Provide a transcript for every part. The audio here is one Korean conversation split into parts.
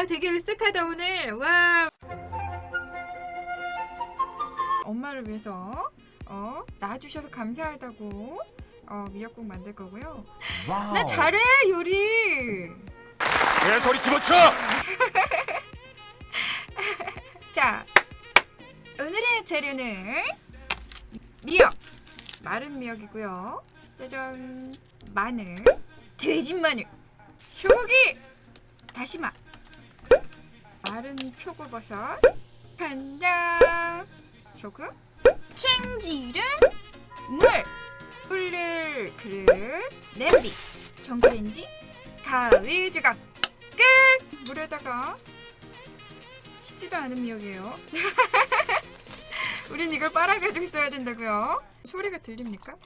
와 되게 으쓱하다 오늘. 와. 엄마를 위해서 어 낳아주셔서 감사하다고 어 미역국 만들 거고요. 와우. 나 잘해 요리. 개소리 집어쳐. 자 오늘의 재료는 미역. 마른 미역이고요. 짜잔. 마늘. 돼지 마늘. 소고기. 다시마 마른 표고버섯. 간장. 소금. 참기름 물. 불릴 그릇. 냄비. 전기레인지 가위 조각. 끝! 물에다가 씻지도 않은 미역이에요. 우린 이걸 빨아가지고 써야 된다고요. 소리가 들립니까?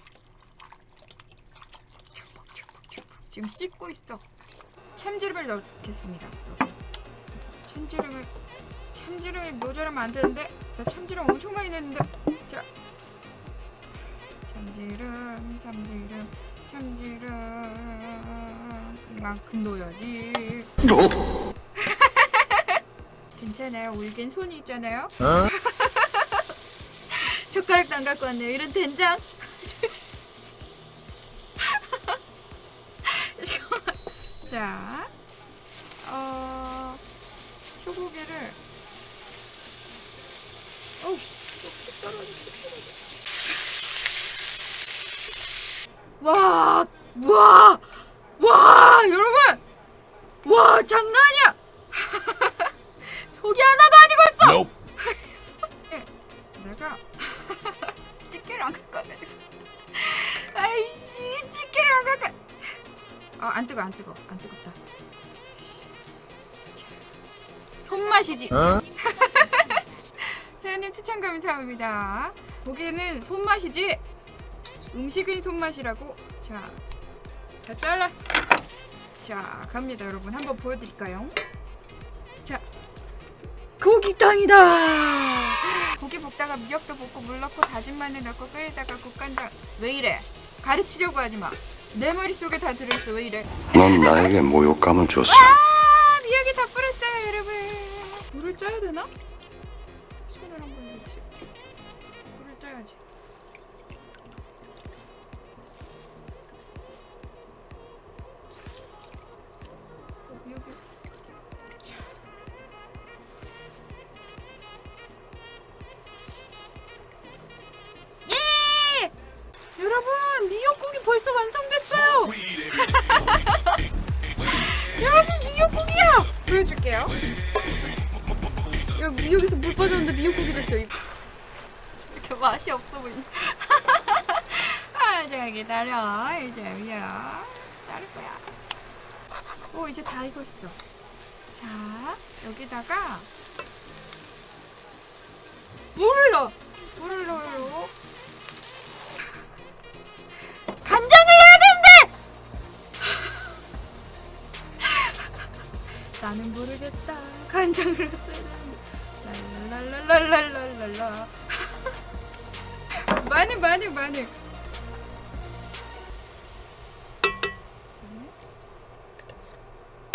지금 씻고 있어. 참기름을 넣겠습니다. 참기름을 참기름이 모자라면 안 되는데 나 참기름 엄청 많이 넣는데. 자. 참기름 참기름 참기름. 이만큼 넣어야지. 괜찮아요. 울긴 손이 있잖아요. 젓가락도 안 갖고 왔네요. 이런 된장. 자. 어, 소고기를. 어우 와, 와, 와, 여러분, 와, 장난 손맛이지. 어? 사장님 추천 감사합니다. 고기는 손맛이지. 음식은 손맛이라고. 자, 자 잘랐어. 자, 갑니다, 여러분. 한번 보여드릴까요? 자, 고기탕이다. 고기 볶다가 미역도 볶고 물 넣고 다진 마늘 넣고 끓이다가 국간장. 왜 이래? 가르치려고 하지 마. 내 머릿속에 다 들어있어. 왜 이래? 넌 나에게 모욕감을 줬어. 물을 짜야 되나? 손을 한번 이렇게. 물을 짜야지. 어, 미역이. 자. 예! 여러분, 미역국이 벌써 완성됐어요. 여러분 미역국이야! 보여줄게요. 야 미역에서 물 빠졌는데 미역국이 됐어. 이렇게 맛이 없어 보이네. 아, 자 기다려. 이제 미역 자를 거야. 오 이제 다 익었어. 자 여기다가 물을 넣어. 물을 넣어요. 간장을 넣어야 되는데. 나는 모르겠다. 간장을 넣었어야 되는데. 마늘 마늘.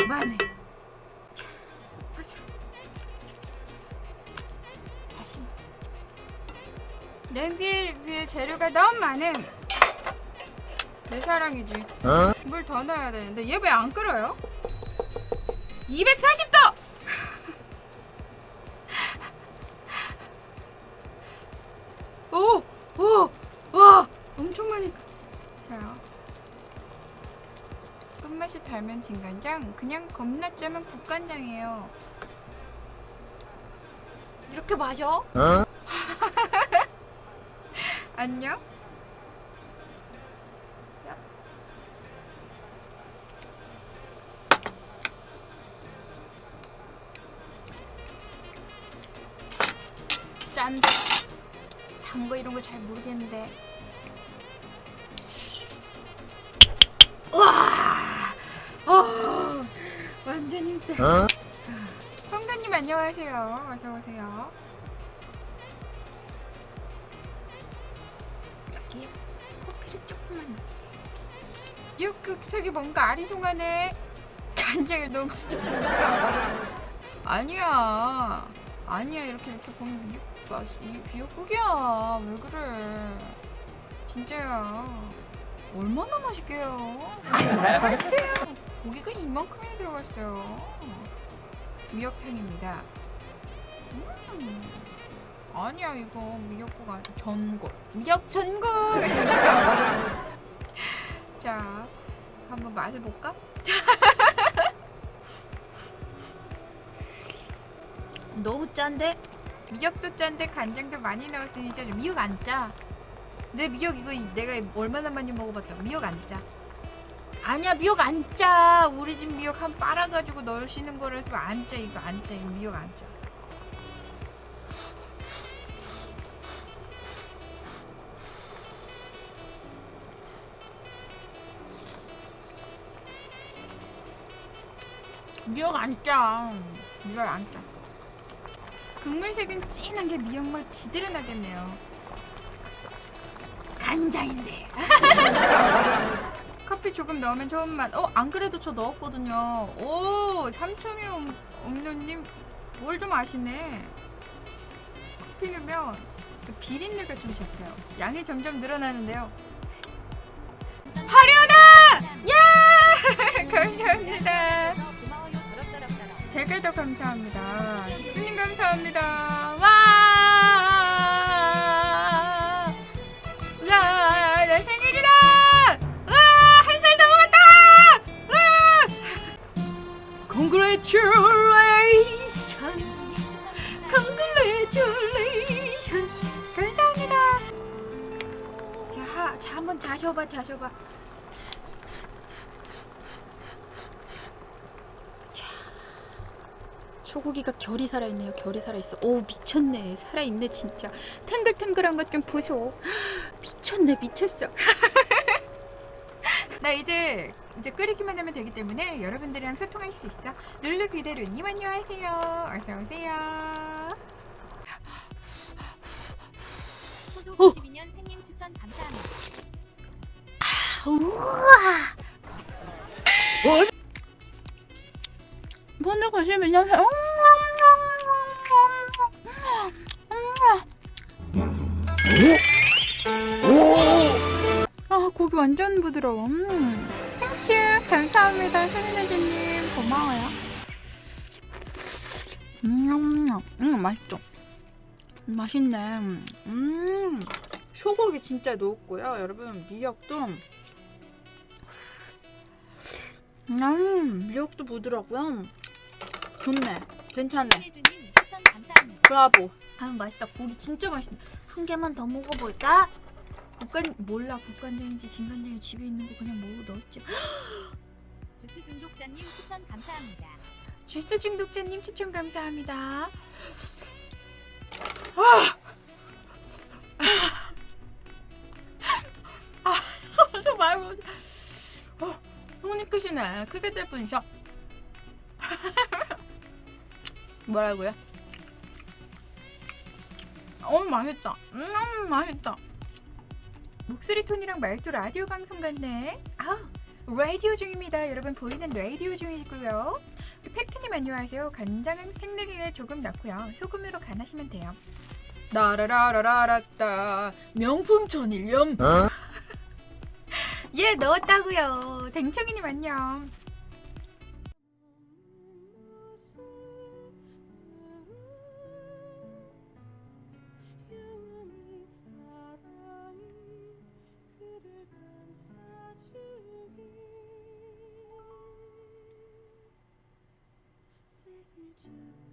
마늘. 자, 하자. 다시. 냄비 위에 재료가 너무 많은 내 사랑이지. 어? 물더 넣어야 되는데 얘 왜 안 끓어요? 240 자요 끝맛이 달면 진간장 그냥 겁나 짜면 국간장이에요 이렇게 마셔? 어? 안녕? 짠데 단거 이런 거 잘 모르겠는데 힘세 어? 안녕하세요 어서 오세요 여기 커피를 조금만 넣어주세요 육극 색이 뭔가 아리송하네 간장을 너무 아니야. 아니야. 이렇게 이렇게 보면 미역국 맛이 이 미역국이야. 왜 그래? 진짜야. 얼마나 맛있게요? 맛있대요. 고기가 이만큼이나 들어갔어요. 미역탕입니다. 음. 아니야 이거 미역국 아니 전골. 미역 전골. 자, 한번 맛을 볼까? 너무 짠데? 미역도 짠데 간장도 많이 넣었으니 짜. 미역 안 짜. 내 미역 이거 이- 내가 얼마나 많이 먹어봤다. 미역 안 짜. 아니야 미역 안 짜. 우리 집 미역 한 빨아가지고 넣으시는 거라서 안 짜. 이거 안 짜. 이 미역 안 짜. 미역 안 짜. 미역 안 짜. 국물색은 진한 게 미역 맛 지대로 나겠네요. 간장인데. 커피 조금 넣으면 좋은 맛. 어, 안 그래도 저 넣었거든요. 오, 삼촌이 없는님 뭘 좀 아시네. 커피 넣으면 그 비린내가 좀 잡혀요. 양이 점점 늘어나는데요. 화려하다! 예! 감사합니다. 더 감사합니다. 잭스님 감사합니다. Congratulations! Congratulations! 감사합니다. 자, 하, 자 한번 자셔봐, 자셔봐. 소고기가 결이 살아있네요. 결이 살아있어. 오 미쳤네. 살아있네 진짜. 탱글탱글한 것 좀 보소. 미쳤네 미쳤어. 나 이제 이제 끓이기만 하면 되기 때문에 여러분들이랑 소통할 수 있어. 룰루 비데루님 안녕하세요. 어서 오세요. 호두 어. 92년 생님 추천 감사합니다 우와. 먼저 가시면요. 아 고기 완전 부드러워. 음. 땡큐 감사합니다 승인해주님 고마워요. 음, 음 맛있죠. 맛있네. 음 소고기 진짜 녹고요 여러분 미역도 음 미역도 부드럽고요. 좋네. 괜찮네. 브라보. 아 맛있다. 고기 진짜 맛있네. 한 개만 더 먹어볼까? 국간 몰라 국간장인지 진간장인지 집에 있는 거 그냥 먹어 넣었지. 주스 중독자님 추천 감사합니다 주스 중독자님 추천 감사합니다. 아, 아, 저 말고, 어, 손이 크시네. 크게 될 뿐이셔. 뭐라고요? 어, 맛있다. 음, 맛있다. 목소리 톤이랑 말도 라디오 방송 같네. 아우, 라디오 중입니다. 여러분 보이는 라디오 중이고요. 우리 팩트님 안녕하세요. 간장은 생내기에 조금 넣고요. 소금으로 간하시면 돼요. 나라라라라라따 명품 천일염. 예 넣었다고요. 댕청이님 안녕. 생일 축하